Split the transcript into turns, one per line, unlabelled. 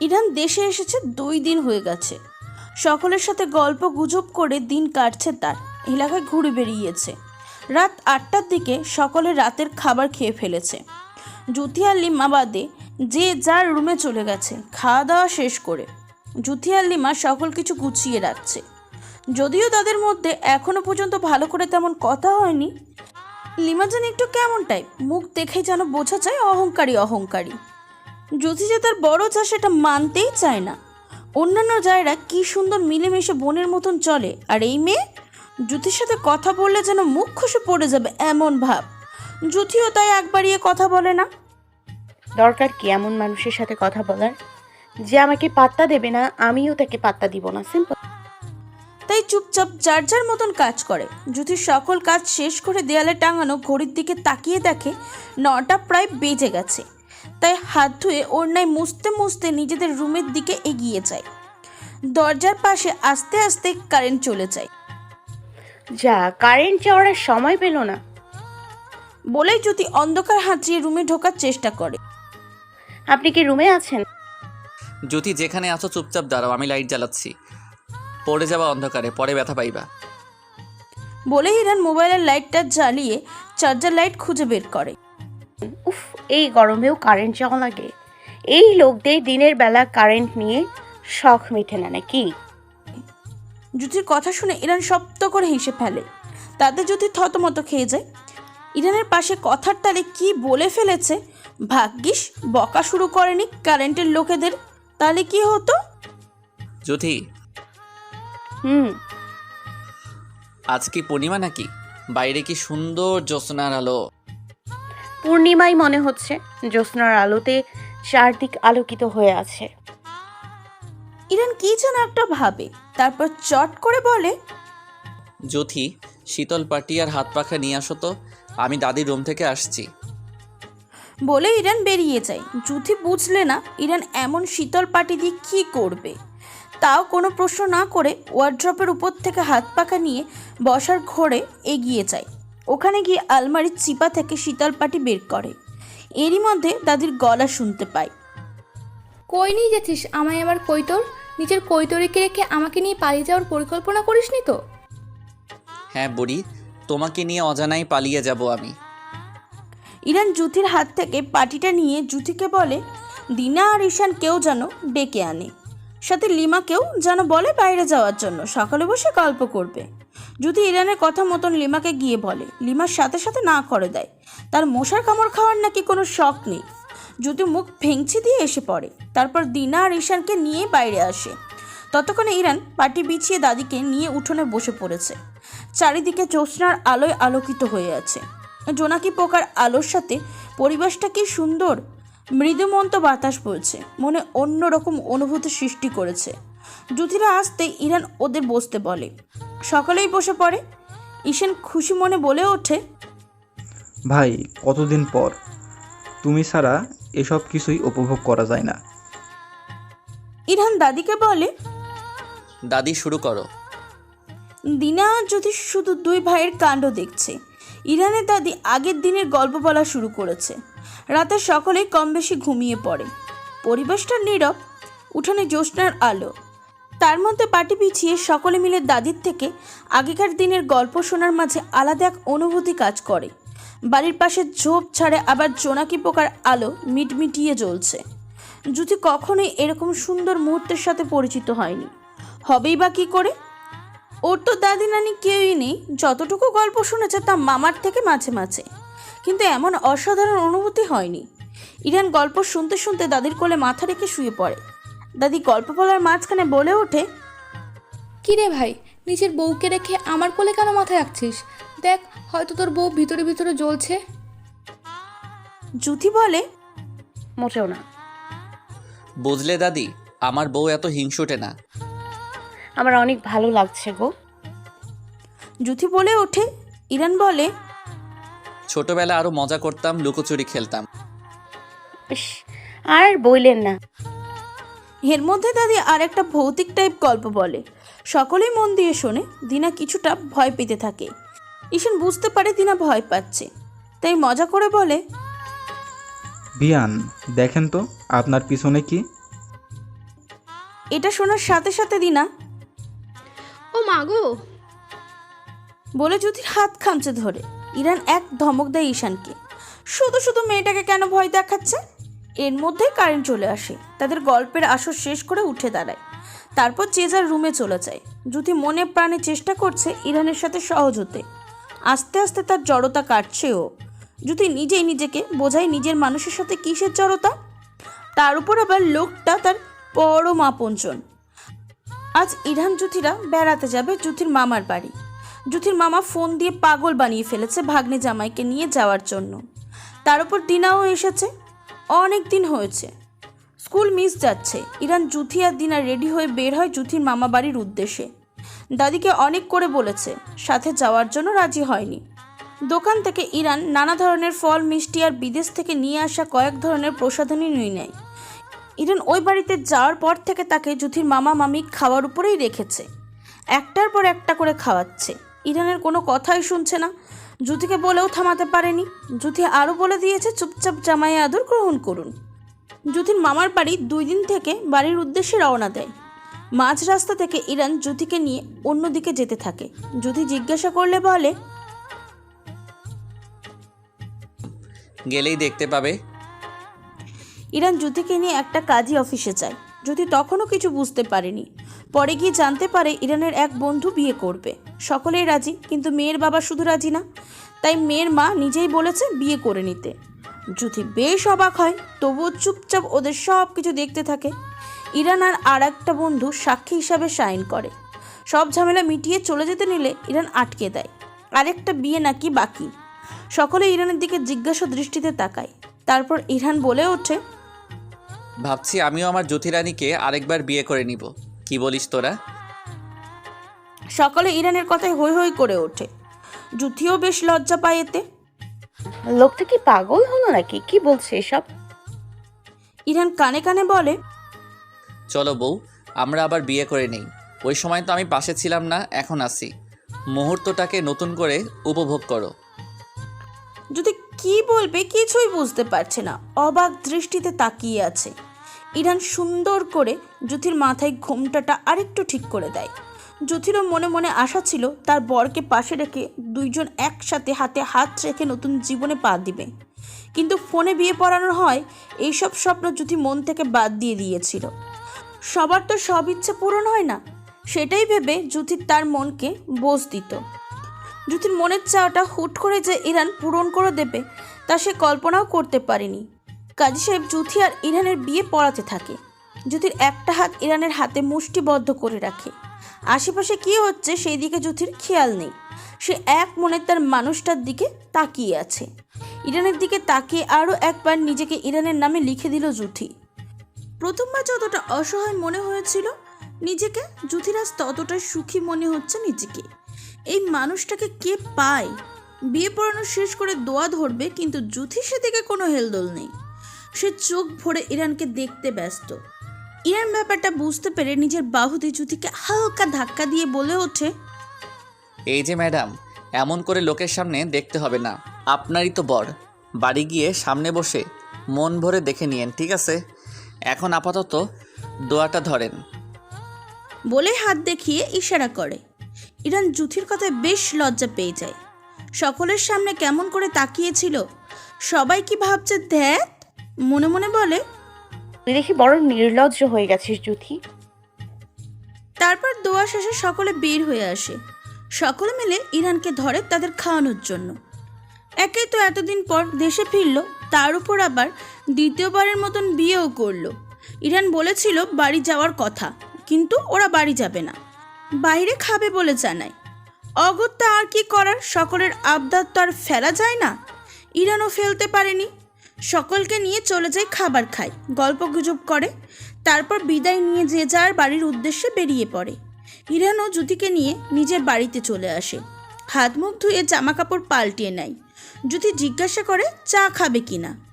Iran দেশে এসেছে দুই দিন হয়ে গেছে। সকলের সাথে গল্প গুজব করে দিন কাটছে তার। এলাকায় ঘুরে বেরিয়েছে রাত আটটার দিকে সকলে রাতের খাবার খেয়ে ফেলেছে। জুথি আর লিমা বাদে যে যার রুমে চলে গেছে খাওয়া দাওয়া শেষ করে। জুথি লিমা সকল কিছু গুছিয়ে রাখছে। যদিও তাদের মধ্যে এখনও পর্যন্ত ভালো করে তেমন কথা হয়নি লিমা যেন একটু কেমন টাইপ মুখ দেখেই যেন বোঝা যায় অহংকারী অহংকারী। জ্যোতি যে তার বড় চা সেটা মানতেই চায় না। অন্যান্য জায়গা কি সুন্দর মিলেমিশে বোনের মতন চলে। আর এই মেয়ে? জ্যোতির সাথে কথা বললে যেন মুখ খসে পড়ে যাবে এমন ভাব। জ্যোতিও তাই একবারিয়ে কথা বলে না।
দরকার কি এমন মানুষের সাথে কথা বলার? যে আমাকে পাত্তা দেবে না, আমিও তাকে পাত্তা দিব না। সিম্পল
তাই চুপচাপ যার যার মতন কাজ করে। জ্যোতির সকল কাজ শেষ করে দেয়ালে টাঙানো ঘড়ির দিকে তাকিয়ে দেখে নটা প্রায় বেজে গেছে। তাই হাত ধুয়ে ওড়নায় মুছতে মুছতে নিজেদের রুমের দিকে এগিয়ে যায়। দরজার পাশে আস্তে আস্তে কারেন্ট চলে যায়।
যা কারেন্ট যাওয়ার সময় পেল না।
বলেই জ্যোতি অন্ধকার হাঁচিয়ে রুমে ঢোকার চেষ্টা করে।
আপনি কি রুমে আছেন?
জ্যোতি যেখানে আছো চুপচাপ দাঁড়াও আমি লাইট জ্বালাচ্ছি। পড়ে যাবা অন্ধকারে পরে ব্যথা পাইবা।
বলে ইরান মোবাইলের লাইটটা জ্বালিয়ে চার্জার লাইট খুঁজে বের করে।
উফ এই গরমেও কারেন্ট যাওয়া লাগে। এই লোকদের দিনের বেলা কারেন্ট নিয়ে শখ মিটে না নাকি?
জ্যোতির কথা শুনে ইরান শব্দ করে হেসে ফেলে। তাতে জ্যোতি থতমত খেয়ে যায়। ইরানের পাশে কথার তালে কি বলে ফেলেছে? ভাগ্যিস বকা শুরু করেনি কারেন্টের লোকেদের। তাহলে কি হতো?
জ্যোতি
হুম।
আজ কি পূর্ণিমা নাকি? বাইরে কি সুন্দর জ্যোৎস্নার আলো?
পূর্ণিমাই মনে হচ্ছে জ্যোৎস্নার আলোতে চারদিক আলোকিত হয়ে আছে।
ইরান কি যেন একটা ভাবে তারপর চট করে বলে
জ্যোতি শীতল পাটি আর হাত পাখা নিয়ে আসো তো আমি দাদির রুম থেকে আসছি।
বলে ইরান বেরিয়ে যায়। যুথি বুঝলে না ইরান এমন শীতল পাটি দিয়ে কী করবে? তাও কোনো প্রশ্ন না করে ওয়ার্ড্রপের উপর থেকে হাত পাকা নিয়ে বসার ঘোরে এগিয়ে যায়। ওখানে গিয়ে আলমারির চিপা থেকে শীতল পাটি বের করে। এরই মধ্যে দাদির গলা শুনতে পায়।
কই নিয়ে যাচ্ছিস আমায় আবার কৈতর নিজের কৈতরীকে রেখে আমাকে নিয়ে পালিয়ে যাওয়ার পরিকল্পনা করিসনি তো?
হ্যাঁ বুড়ি তোমাকে নিয়ে অজানাই পালিয়ে যাব আমি।
ইরান জুথির হাত থেকে পাটিটা নিয়ে জুথিকে বলে দিনা আর ঈশান কেউ যেন ডেকে আনে। সাথে লিমাকেও যেন বলে বাইরে যাওয়ার জন্য। সকালে বসে গল্প করবে। যদি ইরানের কথা মতন লিমাকে গিয়ে বলে লিমার সাথে সাথে না করে দেয়। তার মশার কামড় খাওয়ার নাকি কোনো শখ নেই। যদি মুখ ভেঙচি দিয়ে এসে পড়ে, তারপর দিনা আর ঈশানকে নিয়ে বাইরে আসে। ততক্ষণে ইরান পাটি বিছিয়ে দাদিকে নিয়ে উঠোনে বসে পড়েছে। চারিদিকে জ্যোৎস্নার আলোয় আলোকিত হয়ে আছে। জোনাকি পোকার আলোর সাথে পরিবেশটা কি সুন্দর! মৃদুমন্ত বাতাস বলছে মনে অন্যরকম অনুভূতি সৃষ্টি করেছে। জুথিরা আসতে ইরান ওদের বসতে বলে। সকালেই বসে পড়ে। ঈশান খুশি মনে বলে ওঠে
ভাই কতদিন পর? তুমি ছাড়া এসব কিছুই উপভোগ করা যায় না।
ইরান দাদিকে বলে
দাদি শুরু করো।
দিনা যদি শুধু দুই ভাইয়ের কাণ্ড দেখছে ইরানের দাদি আগের দিনের গল্প বলা শুরু করেছে। রাতে সকলেই কম বেশি ঘুমিয়ে পড়ে। পরিবেশটা নীরব, উঠানে জ্যোৎস্নার আলো। তার মধ্যে পাটি পিছিয়ে সকলে মিলে দাদির থেকে আগেকার দিনের গল্প শোনার মাঝে আলাদা এক অনুভূতি কাজ করে। বাড়ির পাশে ঝোপ ছাড়ে আবার জোনাকি পোকার আলো মিটমিটিয়ে জ্বলছে। যদি কখনোই এরকম সুন্দর মুহূর্তের সাথে পরিচিত হয়নি। হবেই বা কী করে? ওর তো দাদি নানি কেউই নেই, যতটুকু গল্প শুনেছে তা মামার থেকে মাঝে মাঝে। কিন্তু এমন অসাধারণ অনুভূতি হয়নি। ইরান গল্প শুনতে শুনতে দাদির কোলে মাথা রেখে শুয়ে পড়ে। দাদি গল্প বলার মাঝখানে বলে ওঠে
কি রে ভাই নিজের বউকে রেখে আমার কোলে কেন মাথায় রাখছিস? দেখ হয়তো তোর বউ ভিতরে ভিতরে জ্বলছে।
জুথি বলে
মোটেও না।
বুঝলে দাদি আমার বউ এত হিংসুটে না।
আমার অনেক ভালো লাগছে গো।
জুথি বলে ওঠে ইরান বলে
ছোটবেলা আরও মজা করতাম লুকোচুরি খেলতাম।
ইস, আর বইলেন না।
এর মধ্যে দাদি আর একটা ভৌতিক টাইপ গল্প বলে। সকলেই মন দিয়ে শোনে দিনা কিছুটা ভয় পেতে থাকে। ঈশান বুঝতে পারে দিনা ভয় পাচ্ছে। তাই মজা করে বলে
বিয়ান দেখেন তো আপনার পিছনে কি?
এটা শোনার সাথে সাথে দিনা
ও মা গো।
বলে যদি হাত খামচে ধরে। ইরান এক ধমক দেয় ঈশানকে। শুধু শুধু মেয়েটাকে কেন ভয় দেখাচ্ছে? এর মধ্যেই কারেন্ট চলে আসে। তাদের গল্পের আসর শেষ করে উঠে দাঁড়ায়। তারপর যে যার রুমে চলে যায়। জ্যোতি মনে প্রাণে চেষ্টা করছে ইরানের সাথে সহজ হতে। আস্তে আস্তে তার জড়তা কাটছেও। জ্যোতি নিজেই নিজেকে বোঝায় নিজের মানুষের সাথে কিসের জড়তা? তার উপর আবার লোকটা তার পরম আপনজন। আজ ইরান জ্যোতিরা বেড়াতে যাবে জ্যোতির মামার বাড়ি। জ্যোতির মামা ফোন দিয়ে পাগল বানিয়ে ফেলেছে ভাগ্নে জামাইকে নিয়ে যাওয়ার জন্য। তার উপর দিনাও এসেছে। অনেক দিন হয়েছে। স্কুল মিস যাচ্ছে। ইরান জুথি আর দিনা রেডি হয়ে বের হয় জুথির মামা বাড়ির উদ্দেশ্যে। দাদিকে অনেক করে বলেছে, সাথে যাওয়ার জন্য রাজি হয়নি। দোকান থেকে ইরান নানা ধরনের ফল, মিষ্টি আর বিদেশ থেকে নিয়ে আসা কয়েক ধরনের প্রসাধনী নিয়ে নেয়। ইরান ওই বাড়িতে যাওয়ার পর থেকে তাকে জুথির মামা, মামি খাওয়ার উপরেই রেখেছে। একটার পর একটা করে খাওয়াচ্ছে। ইরানের কোনো কথাই শুনছে না। জুথিকে বলেও থামাতে পারেনি। জুথি আরও বলে দিয়েছে চুপচাপ জামাই আদর গ্রহণ করুন। জুথির মামার বাড়ি দুই দিন থেকে বাড়ির উদ্দেশ্যে রওনা দেয়। মাঝ রাস্তা থেকে ইরান জুথিকে নিয়ে অন্যদিকে যেতে থাকে। জুথি জিজ্ঞাসা করলে বলে
গেলেই দেখতে পাবে।
ইরান জ্যোতিকে নিয়ে একটা কাজী অফিসে যায়। জ্যোতি তখনও কিছু বুঝতে পারেনি। পরে গিয়ে জানতে পারে ইরানের এক বন্ধু বিয়ে করবে। সকলেই রাজি, কিন্তু মেয়ের বাবা শুধু রাজি না। তাই মেয়ের মা নিজেই বলেছে বিয়ে করে নিতে। জ্যোতি বেশ অবাক হয়, তবুও চুপচাপ ওদের সব কিছু দেখতে থাকে। ইরান আর আর একটা বন্ধু সাক্ষী হিসাবে সাইন করে। সব ঝামেলা মিটিয়ে চলে যেতে নিলে ইরান আটকে দেয়। আরেকটা বিয়ে নাকি বাকি। সকলে ইরানের দিকে জিজ্ঞাসা দৃষ্টিতে তাকায়। তারপর ইরান বলে ওঠে,
ভাবছি আমিও আমার জ্যোতিরানীকে আরেকবার বিয়ে করে নিব। কি বলিস তোরা?
সকলে ইরানের কথায় হই হই করে ওঠে। জুথিও বেশ লজ্জা পায় এতে।
লোকটা কি পাগল হলো নাকি? কি বলছে এসব?
ইরান কানে কানে বলে
চলো বউ আমরা আবার বিয়ে করে নেই। ওই সময় তো আমি পাশে ছিলাম না এখন আসি মুহূর্তটাকে নতুন করে উপভোগ করো।
যদি কি বলবে কিছুই বুঝতে পারছে না। অবাক দৃষ্টিতে তাকিয়ে আছে। ইরান সুন্দর করে জুথির মাথায় ঘোমটাটা আরেকটু ঠিক করে দেয়। জুথিরও মনে মনে আশা ছিল তার বরকে পাশে রেখে দুইজন একসাথে হাতে হাত রেখে নতুন জীবনে পা দিবে। কিন্তু ফোনে বিয়ে পড়ানো হয়, এইসব স্বপ্ন জুথি মন থেকে বাদ দিয়ে দিয়েছিল। সবার তো সব ইচ্ছে পূরণ হয় না, সেটাই ভেবে জুথি তার মনকে বোঝ দিত। জ্যোতির মনের চাওয়াটা হুট করে যে ইরান পূরণ করে দেবে, তা সে কল্পনাও করতে পারেনি। কাজী সাহেব জুথি আর ইরানের বিয়ে পড়াতে থাকে। জ্যোতির একটা হাত ইরানের হাতে মুষ্টিবদ্ধ করে রাখে। আশেপাশে কী হচ্ছে সেই দিকে জ্যোতির খেয়াল নেই। সে এক মনে তার মানুষটার দিকে তাকিয়ে আছে। ইরানের দিকে তাকিয়ে আরও একবার নিজেকে ইরানের নামে লিখে দিল জুথি প্রথমবার যতটা অসহায় মনে হয়েছিল, নিজেকে জুথিরাজ ততটা সুখী মনে হচ্ছে নিজেকে। এই মানুষটাকে কে পায়? বিয়ে পড়ানো শেষ করে দোয়া ধরবে, কিন্তু জুথি সেদিকে কোনো হেলদোল নেই। সে চোখ ভরে ইরানকে দেখতে ব্যস্ত। ইরান ব্যাপারটা বুঝতে পেরে নিজের বাহুতে জুথিকে হালকা ধাক্কা দিয়ে বলে ওঠে
এই যে ম্যাডাম এমন করে লোকের সামনে দেখতে হবে না। আপনারই তো বর। বাড়ি গিয়ে সামনে বসে মন ভরে দেখে নিয়েন ঠিক আছে? এখন আপাতত দোয়াটা ধরেন।
বলে হাত দেখিয়ে ইশারা করে। ইরান জুথির কথায় বেশ লজ্জা পেয়ে যায়। সকলের সামনে কেমন করে তাকিয়েছিল সবাই কি ভাবছে ধ্যাত মনে মনে বলে
তুই দেখি বড় নির্লজ্জ হয়ে গেছিস জুথি
তারপর দোয়া শেষে সকলে বের হয়ে আসে। সকলে মিলে ইরানকে ধরে তাদের খাওয়ানোর জন্য। একেই তো এতদিন পর দেশে ফিরল, তার উপর আবার দ্বিতীয়বারের মতন বিয়েও করল। ইরান বলেছিল বাড়ি যাওয়ার কথা, কিন্তু ওরা বাড়ি যাবে না। বাইরে খাবে বলে জানায়। অগত্যা আর কি করার, সকলের আবদার তো আর ফেলা যায় না। ইরানও ফেলতে পারেনি সকলকে নিয়ে চলে যায় খাবার খায় গল্প গুজব করে, তারপর বিদায় নিয়ে যে যার বাড়ির উদ্দেশ্যে বেরিয়ে পড়ে। ইরানও জ্যোতিকে নিয়ে নিজের বাড়িতে চলে আসে। হাত মুখ ধুয়ে জামা কাপড় পাল্টিয়ে নেয়। জ্যোতি জিজ্ঞাসা করে, চা খাবে কিনা?